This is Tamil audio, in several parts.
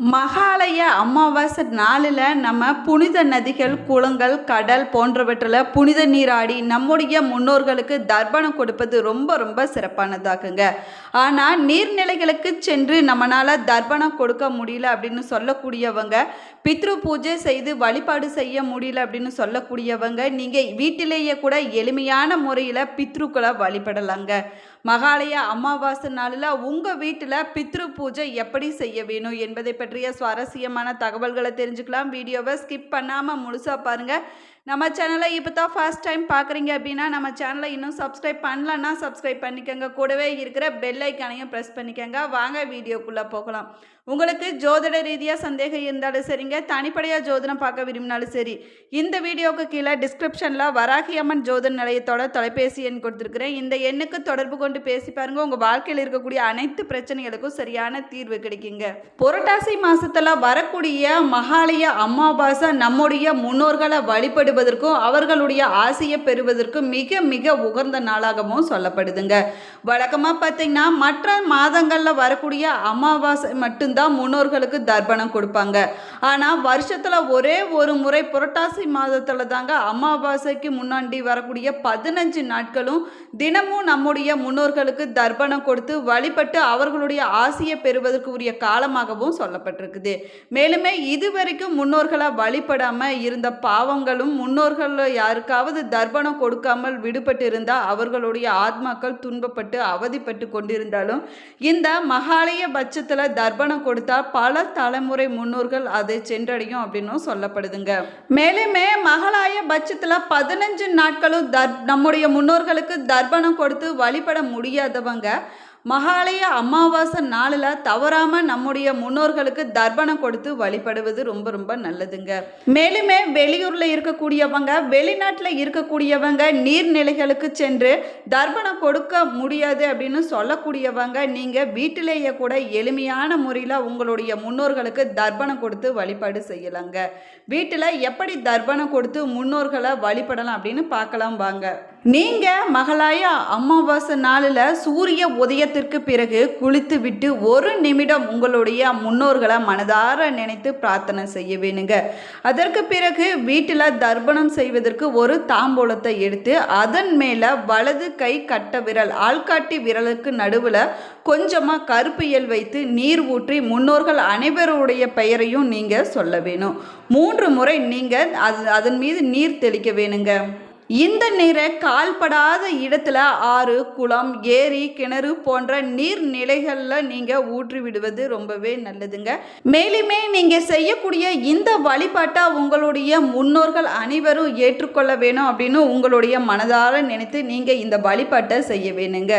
மகாலய அமாவாசை நாளில் நம்ம புனித நதிகள் குளங்கள் கடல் போன்றவற்றில் புனித நீராடி நம்முடைய முன்னோர்களுக்கு தர்ப்பணம் கொடுப்பது ரொம்ப ரொம்ப சிறப்பானதாகுங்க. ஆனால் நீர்நிலைகளுக்கு சென்று நம்மளால் தர்ப்பணம் கொடுக்க முடியல அப்படின்னு சொல்லக்கூடியவங்க பித்ரு பூஜை செய்து வழிபாடு செய்ய முடியல அப்படின்னு சொல்லக்கூடியவங்க நீங்கள் வீட்டிலேயே கூட எளிமையான முறையில் பித்ருக்களை வழிபடலாங்க. மகாலய அமாவாசை நாளில் உங்கள் வீட்டில் பித்ரு பூஜை எப்படி செய்ய வேணும் என்பதை பற்றிய சுவாரஸ்யமான தகவல்களை தெரிஞ்சுக்கலாம். வீடியோவை ஸ்கிப் பண்ணாமல் முழுசாக பாருங்கள் நம்ம சேனலை இப்போ தான் ஃபர்ஸ்ட் டைம் பார்க்குறீங்க அப்படின்னா நம்ம சேனலை இன்னும் சப்ஸ்கிரைப் பண்ணலன்னா சப்ஸ்கிரைப் பண்ணிக்கோங்க. கூடவே இருக்கிற பெல் ஐக்கானையும் ப்ரெஸ் பண்ணிக்கோங்க. வாங்க வீடியோக்குள்ளே போகலாம். உங்களுக்கு ஜோதிட ரீதியாக சந்தேகம் இருந்தாலும் சரிங்க. தனிப்படையாக ஜோதிடம் பார்க்க விரும்பினாலும் சரி. இந்த வீடியோவுக்கு கீழே டிஸ்கிரிப்ஷனில் வராகி அம்மன் ஜோதிட நிலையத்தோட தொலைபேசி எண் கொடுத்துருக்குறேன். இந்த எண்ணுக்கு தொடர்பு கொண்டு பேசி பாருங்க. உங்கள் வாழ்க்கையில் இருக்கக்கூடிய அனைத்து பிரச்சனைகளுக்கும் சரியான தீர்வு கிடைக்குங்க. புரட்டாசி மாதத்தில் வரக்கூடிய மகாலய அமாவாசை நம்முடைய முன்னோர்களை வழிபடுவதற்கும் அவர்களுடைய ஆசையை பெறுவதற்கும் மிக மிக உகந்த நாளாகவும் சொல்லப்படுதுங்க. வழக்கமாக பார்த்தீங்கன்னா மற்ற மாதங்களில் வரக்கூடிய அமாவாசை மட்டும்தான் முன்னோர்களுக்கு தர்ப்பணம் கொடுப்பாங்க. ஆனால் வருஷத்தில் ஒரே ஒரு முறை புரட்டாசி மாதத்தில் தாங்க அமாவாசைக்கு முன்னாடி வரக்கூடிய பதினஞ்சு நாட்களும் தினமும் நம்முடைய முன்னோர்களுக்கு தர்ப்பணம் கொடுத்து வழிபட்டு அவர்களுடைய ஆசையை பெறுவதற்கு உரிய காலமாகவும் சொல்லப்பட்டிருக்குது. மேலுமே இதுவரைக்கும் முன்னோர்களை வழிபடாமல் இருந்த பாவங்களும் முன்னோர்கள் யாருக்காவது தர்ப்பணம் கொடுக்காமல் விடுபட்டு இருந்தால் அவர்களுடைய ஆத்மாக்கள் துன்பப்பட்டு அவதிப்பட்டு கொண்டிருந்தாலும் இந்த மகாலய பட்சத்தில் தர்ப்பணம் கொடுத்தா பல தலைமுறை முன்னோர்கள் அதை சென்றடையும் அப்படின்னும் சொல்லப்படுதுங்க. மேலுமே மகளாய பட்சத்தில் பதினஞ்சு நாட்களும் தர் நம்முடைய முன்னோர்களுக்கு தர்ப்பணம் கொடுத்து வழிபட முடியாதவங்க மகாலய அமாவாசை நாளில் தவறாமல் நம்முடைய முன்னோர்களுக்கு தர்ப்பணம் கொடுத்து வழிபடுவது ரொம்ப ரொம்ப நல்லதுங்க. மேலுமே வெளியூரில் இருக்கக்கூடியவங்க வெளிநாட்டில் இருக்கக்கூடியவங்க நீர்நிலைகளுக்கு சென்று தர்ப்பணம் கொடுக்க முடியாது அப்படின்னு சொல்லக்கூடியவங்க நீங்கள் வீட்டிலேயே கூட எளிமையான முறையில் உங்களுடைய முன்னோர்களுக்கு தர்ப்பணம் கொடுத்து வழிபாடு செய்யலாங்க. வீட்டில் எப்படி தர்ப்பணம் கொடுத்து முன்னோர்களை வழிபடலாம் அப்படின்னு பார்க்கலாம் வாங்க. நீங்கள் மகளாய அமாவாசை நாளில் சூரிய உதயத்திற்கு பிறகு குளித்து விட்டு ஒரு நிமிடம் உங்களுடைய முன்னோர்களை மனதார நினைத்து பிரார்த்தனை செய்ய வேணுங்க. அதற்கு பிறகு வீட்டில் தர்ப்பணம் செய்வதற்கு ஒரு தாம்பூலத்தை எடுத்து அதன் மேலே வலது கை கட்ட விரல் ஆள்காட்டி விரலுக்கு நடுவில் கொஞ்சமாக கருப்பு இயல் வைத்து நீர் ஊற்றி முன்னோர்கள் அனைவருடைய பெயரையும் நீங்கள் சொல்ல வேணும். மூன்று முறை நீங்கள் அது அதன் மீது நீர் தெளிக்க வேணுங்க. இந்த நீரை கால்படாத இடத்துல ஆறு குளம் ஏரி கிணறு போன்ற நீர்நிலைகளில் நீங்கள் ஊற்றி விடுவது ரொம்பவே நல்லதுங்க. மேலுமே நீங்கள் செய்யக்கூடிய இந்த வழிபாட்டை உங்களுடைய முன்னோர்கள் அனைவரும் ஏற்றுக்கொள்ள வேணும் அப்படின்னு உங்களுடைய மனதார நினைத்து நீங்கள் இந்த வழிபாட்டை செய்ய வேணுங்க.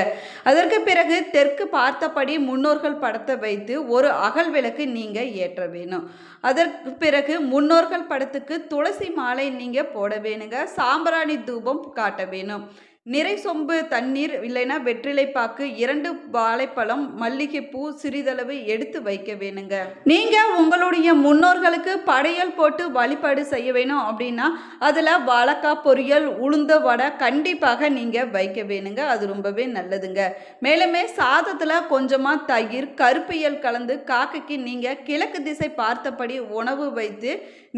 அதற்கு பிறகு தெற்கு பார்த்தபடி முன்னோர்கள் படத்தை வைத்து ஒரு அகல் விளக்கு நீங்கள் ஏற்ற வேணும். அதற்கு பிறகு முன்னோர்கள் படத்துக்கு துளசி மாலை நீங்கள் போட வேணுங்க. சாம்பிராணி தூபம் காட்ட வேணும். நிறை சொம்பு தண்ணீர் இல்லைன்னா வெற்றிலை பாக்கு இரண்டு வாழைப்பழம் மல்லிகைப்பூ சிறிதளவு எடுத்து வைக்க வேணுங்க. நீங்கள் உங்களுடைய முன்னோர்களுக்கு படையல் போட்டு வழிபாடு செய்ய வேணும் அப்படின்னா அதில் வாழைக்காய் பொரியல் உளுந்த வடை கண்டிப்பாக நீங்கள் வைக்க வேணுங்க. அது ரொம்பவே நல்லதுங்க. மேலுமே சாதத்தில் கொஞ்சமாக தயிர் கருப்பியல் கலந்து காக்கைக்கு நீங்கள் கிழக்கு திசை பார்த்தபடி உணவு வைத்து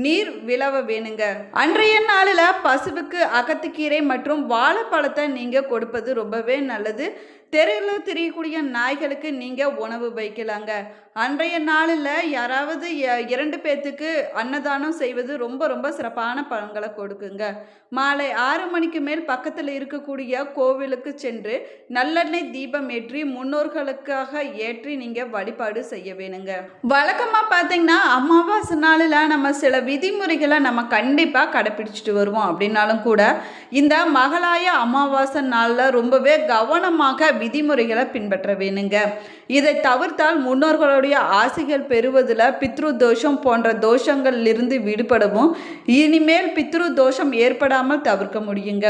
நீர் விளவ வேணுங்க. அன்றைய நாளில் பசுவுக்கு அகத்துக்கீரை மற்றும் வாழைப்பழத்தை நீங்கள் கொடுப்பது ரொம்பவே நல்லது. தெருவில் தெரியக்கூடிய நாய்களுக்கு நீங்கள் உணவு வைக்கலாங்க. அன்றைய நாளில் யாராவது இரண்டு பேர்த்துக்கு அன்னதானம் செய்வது ரொம்ப ரொம்ப சிறப்பான பலன்களை கொடுக்குங்க. மாலை ஆறு மணிக்கு மேல் பக்கத்தில் இருக்கக்கூடிய கோவிலுக்கு சென்று நல்லெண்ணெய் தீபம் ஏற்றி முன்னோர்களுக்காக ஏற்றி நீங்கள் வழிபாடு செய்ய வேணுங்க. வழக்கமாக பார்த்தீங்கன்னா அமாவாசை நாளில் நம்ம சில விதிமுறைகளை நம்ம கண்டிப்பாக கடைப்பிடிச்சிட்டு வருவோம். அப்படின்னாலும் கூட இந்த மகளாய அமாவாசை நாளில் ரொம்பவே கவனமாக விதிமுறைகளை பின்பற்ற வேணுங்க. இதை தவிர்த்தால் முன்னோர்களுடைய ஆசைகள் பெறுவதில் பித்ரு தோஷம் போன்ற தோஷங்களிலிருந்து விடுபடவும் இனிமேல் பித்ரு தோஷம் ஏற்படாமல் தவிர்க்க முடியுங்க.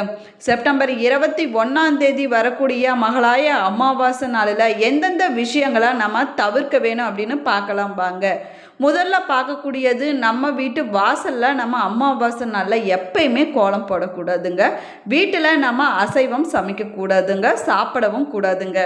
செப்டம்பர் இருபத்தி ஒன்றாம் தேதி வரக்கூடிய மகளாய அமாவாசை நாளில் எந்தெந்த விஷயங்களை நம்ம தவிர்க்க வேணும் அப்படின்னு பார்க்கலாம் வாங்க. முதல்ல பார்க்கக்கூடியது நம்ம வீட்டு வாசலில் நம்ம அமாவாசை நாளில் எப்பயுமே கோலம் போடக்கூடாதுங்க. வீட்டில் நம்ம அசைவம் சமைக்கக்கூடாதுங்க சாப்பிடவும் கூடாதுங்க.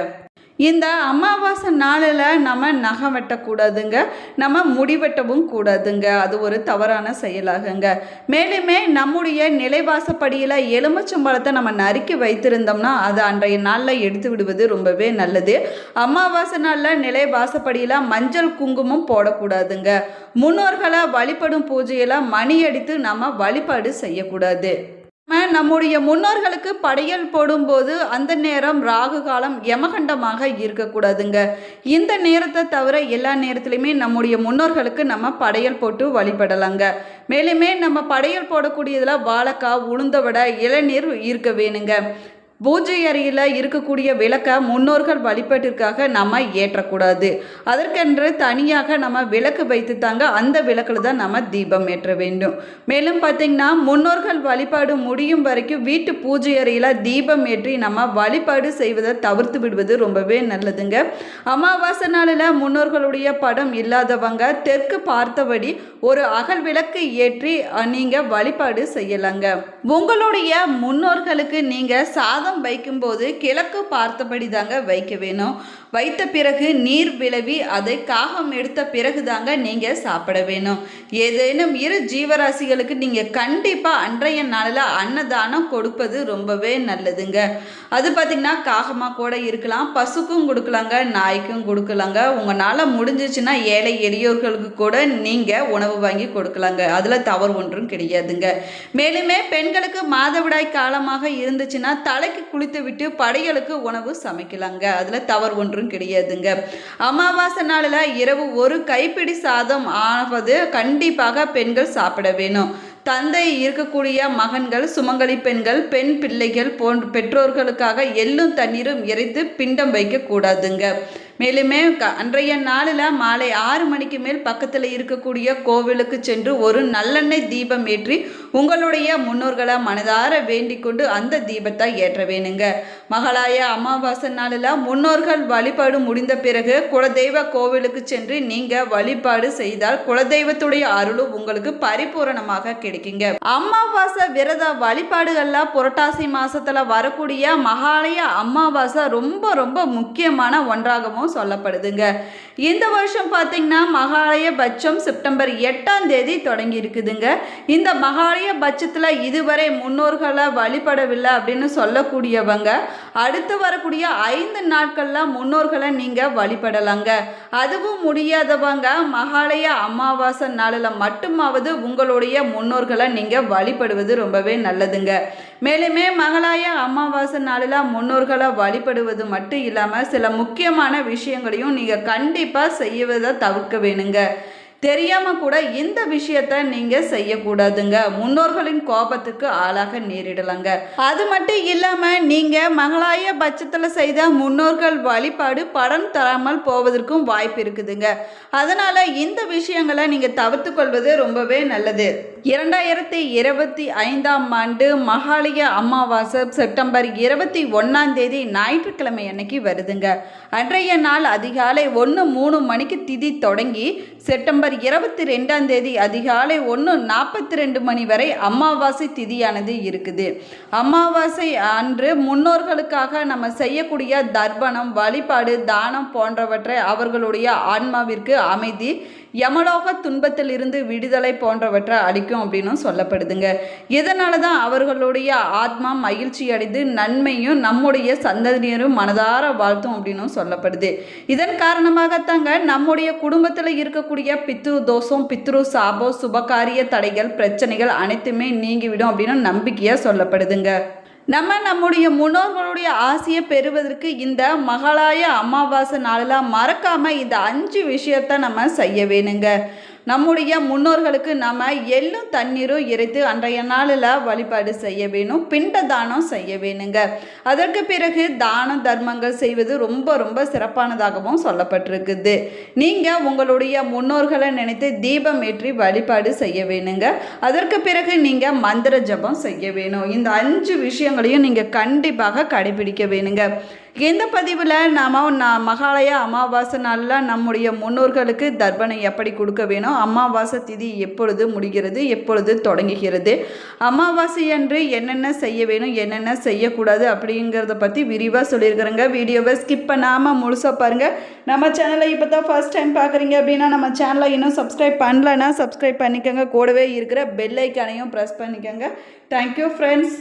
இந்த அமாவாசை நாளில் நம்ம நகம் வெட்டக்கூடாதுங்க. நம்ம முடி வெட்டவும் கூடாதுங்க. அது ஒரு தவறான செயலாகுங்க. மேலுமே நம்முடைய நிலைவாசப்படியில் எலுமிச்சம்பழத்தை நம்ம நறுக்கி வைத்திருந்தோம்னா அதை அன்றைய நாளில் எடுத்து விடுவது ரொம்பவே நல்லது. அமாவாசை நாளில் நிலைவாசப்படியில் மஞ்சள் குங்குமம் போடக்கூடாதுங்க. முன்னோர்களை வழிபடும் பூஜையில் மணி அடித்து நம்ம வழிபாடு செய்யக்கூடாது. நம்ம நம்முடைய முன்னோர்களுக்கு படையல் போடும்போது அந்த நேரம் ராகு காலம் யமகண்டமாக இருக்கக்கூடாதுங்க. இந்த நேரத்தை தவிர எல்லா நேரத்துலையுமே நம்முடைய முன்னோர்களுக்கு நம்ம படையல் போட்டு வழிபடலாங்க. மேலுமே நம்ம படையல் போடக்கூடியதில் வாழைக்காய் உளுந்த வடை இளநீர் இருக்க வேணுங்க. பூஜை அறையில் இருக்கக்கூடிய விளக்கை முன்னோர்கள் வழிபாட்டிற்காக நம்ம ஏற்றக்கூடாது. அதற்கென்று தனியாக நம்ம விளக்கு வைத்து தாங்க அந்த விளக்கில் தான் நம்ம தீபம் ஏற்ற வேண்டும். மேலும் பார்த்திங்கன்னா முன்னோர்கள் வழிபாடு முடியும் வரைக்கும் வீட்டு பூஜை அறையில் தீபம் ஏற்றி நம்ம வழிபாடு செய்வதை தவிர்த்து விடுவது ரொம்பவே நல்லதுங்க. அமாவாசை நாளில் முன்னோர்களுடைய படம் இல்லாதவங்க தெற்கு பார்த்தபடி ஒரு அகல் விளக்கு ஏற்றி நீங்கள் வழிபாடு செய்யலாங்க. உங்களுடைய முன்னோர்களுக்கு நீங்கள் சாதம் சாதம் வைக்கும்போது கிழக்கு பார்த்தபடி தாங்க வைக்க வேணும். வைத்த பிறகு நீர் விளவி அதை காகம் எடுத்த பிறகு தாங்க நீங்கள் சாப்பிட வேணும். ஏதேனும் இரு ஜீவராசிகளுக்கு நீங்கள் கண்டிப்பாக அன்றைய நாளில் அன்னதானம் கொடுப்பது ரொம்பவே நல்லதுங்க. அது பார்த்திங்கன்னா காகமாக கூட இருக்கலாம் பசுக்கும் கொடுக்கலாங்க நாய்க்கும் கொடுக்கலாங்க. உங்களால் முடிஞ்சிச்சுன்னா ஏழை எளியோர்களுக்கு கூட நீங்கள் உணவு வாங்கி கொடுக்கலாங்க. அதில் தவறு ஒன்றும் கிடையாதுங்க. மேலுமே பெண்களுக்கு மாதவிடாய் காலமாக இருந்துச்சுன்னா தலைக்கு குளித்து விட்டு படைகளுக்கு உணவு சமைக்கலாங்க. அதில் தவறு ஒன்றும் கிடையாதுங்க. அமாவாசை நாளில் இரவு ஒரு கைப்பிடி சாதம் ஆவது கண்டிப்பாக பெண்கள் சாப்பிட வேணும். தந்தை இருக்கக்கூடிய மகன்கள் சுமங்கலி பெண்கள் பெண் பிள்ளைகள் போன்ற பெற்றோர்களுக்காக எள்ளும் தண்ணீரும் இறைத்து பிண்டம் வைக்கக்கூடாதுங்க மேலுமே க அன்றைய நாளில் மாலை ஆறு மணிக்கு மேல் பக்கத்தில் இருக்கக்கூடிய கோவிலுக்கு சென்று ஒரு நல்லெண்ணெய் தீபம் ஏற்றி உங்களுடைய முன்னோர்களை மனதார வேண்டிக் கொண்டு அந்த தீபத்தை ஏற்ற வேணுங்க. மகளாய அமாவாசை நாளில் முன்னோர்கள் வழிபாடு முடிந்த பிறகு குலதெய்வ கோவிலுக்கு சென்று நீங்கள் வழிபாடு செய்தால் குலதெய்வத்துடைய அருளும் உங்களுக்கு பரிபூரணமாக கிடைக்குங்க. அமாவாசை விரத வழிபாடுகள்லாம் புரட்டாசி மாசத்துல வரக்கூடிய மகாலய அமாவாசை ரொம்ப ரொம்ப முக்கியமான ஒன்றாகவும் சொல்லப்படுதுங்க. இந்த வருஷம் பார்த்தீங்கன்னா மகாலய பட்சம் செப்டம்பர் எட்டாம் தேதி தொடங்கி இருக்குதுங்க. இந்த மகாலய பட்சத்தில் இதுவரை முன்னோர்களை வழிபடவில்லை அப்படின்னு சொல்லக்கூடியவங்க அடுத்து வரக்கூடிய ஐந்து நாட்களில் முன்னோர்களை நீங்கள் வழிபடலாங்க. அதுவும் முடியாதவங்க மகாலய அமாவாசை நாளில் மட்டுமாவது உங்களுடைய முன்னோர்களை நீங்கள் வழிபடுவது ரொம்பவே நல்லதுங்க. மேலுமே மகளாய அமாவாசை நாளில் முன்னோர்களை வழிபடுவது மட்டும் இல்லாமல் சில முக்கியமான விஷயங்களையும் நீங்கள் கண்டிப்பாக செய்வதை தவிர்க்க வேணுங்க. தெரியாமல் கூட இந்த விஷயத்த நீங்கள் செய்யக்கூடாதுங்க. முன்னோர்களின் கோபத்துக்கு ஆளாக நேரிடலாங்க. அது மட்டும் இல்லாமல் நீங்கள் மகளாய பட்சத்தில் செய்த முன்னோர்கள் வழிபாடு படம் தராமல் போவதற்கும் வாய்ப்பு இருக்குதுங்க. அதனால் இந்த விஷயங்களை நீங்கள் தவிர்த்து கொள்வது ரொம்பவே நல்லது. இரண்டாயிரத்தி இருபத்தி ஐந்தாம் ஆண்டு மகாலய அமாவாசை செப்டம்பர் இருபத்தி ஒன்றாம் தேதி ஞாயிற்றுக்கிழமை அன்னைக்கு வருதுங்க. அன்றைய நாள் அதிகாலை ஒன்று மூணு மணிக்கு திதி தொடங்கி செப்டம்பர் இருபத்தி ரெண்டாம் தேதி அதிகாலை ஒன்று நாற்பத்தி ரெண்டு மணி வரை அமாவாசை திதியானது இருக்குது. அமாவாசை அன்று முன்னோர்களுக்காக நம்ம செய்யக்கூடிய தர்ப்பணம் வழிபாடு தானம் போன்றவற்றை அவர்களுடைய ஆன்மாவிற்கு அமைதி யமலோக துன்பத்தில் இருந்து விடுதலை போன்றவற்றை அளிக்கும் அப்படின்னு சொல்லப்படுதுங்க. இதனால தான் அவர்களுடைய ஆத்மா மகிழ்ச்சி அடைந்து நன்மையும் நம்முடைய சந்ததியரும் மனதார வாழ்த்தும் அப்படின்னு சொல்லப்படுது. இதன் காரணமாகத்தாங்க நம்முடைய குடும்பத்தில் இருக்கக்கூடிய பித்ரு தோஷம் பித்ரு சாபம் சுபகாரிய தடைகள் பிரச்சனைகள் அனைத்துமே நீங்கிவிடும் அப்படின்னு நம்பிக்கையாக சொல்லப்படுதுங்க. நம்ம நம்முடைய முன்னோர்களுடைய ஆசையை பெறுவதற்கு இந்த மகளாய அமாவாசை நாளில் மறக்காமல் இந்த அஞ்சு விஷயத்த நம்ம செய்ய வேணுங்க. நம்முடைய முன்னோர்களுக்கு நம்ம எள்ளும் தண்ணீரும் இறைத்து அன்றைய நாளில் வழிபாடு செய்ய வேணும் பிண்ட தானம் செய்ய வேணுங்க. அதற்கு பிறகு தான தர்மங்கள் செய்வது ரொம்ப ரொம்ப சிறப்பானதாகவும் சொல்லப்பட்டிருக்குது. நீங்கள் உங்களுடைய முன்னோர்களை நினைத்து தீபம் ஏற்றி வழிபாடு செய்ய வேணுங்க. அதற்கு பிறகு நீங்கள் மந்திர ஜபம் செய்ய வேணும். இந்த அஞ்சு விஷயங்களையும் நீங்கள் கண்டிப்பாக கடைபிடிக்க வேணுங்க. இந்த பதிவில் நாம் நான் மகாலய அமாவாசை நாளில் நம்முடைய முன்னோர்களுக்கு தர்ப்பணை எப்படி கொடுக்க வேணும் அமாவாசை திதி எப்பொழுது முடிகிறது எப்பொழுது தொடங்குகிறது அமாவாசை அன்று என்னென்ன செய்ய வேணும் என்னென்ன செய்யக்கூடாது அப்படிங்கிறத பற்றி விரிவாக சொல்லியிருக்கிறேங்க. வீடியோவை ஸ்கிப் பண்ணாமல் முழுசாக பாருங்கள் நம்ம சேனலை இப்போ தான் ஃபஸ்ட் டைம் பார்க்குறீங்க அப்படின்னா நம்ம சேனலை இன்னும் சப்ஸ்கிரைப் பண்ணலன்னா சப்ஸ்கிரைப் பண்ணிக்கோங்க. கூடவே இருக்கிற பெல் ஐக்கானையும் ப்ரெஸ் பண்ணிக்கோங்க. Thank you friends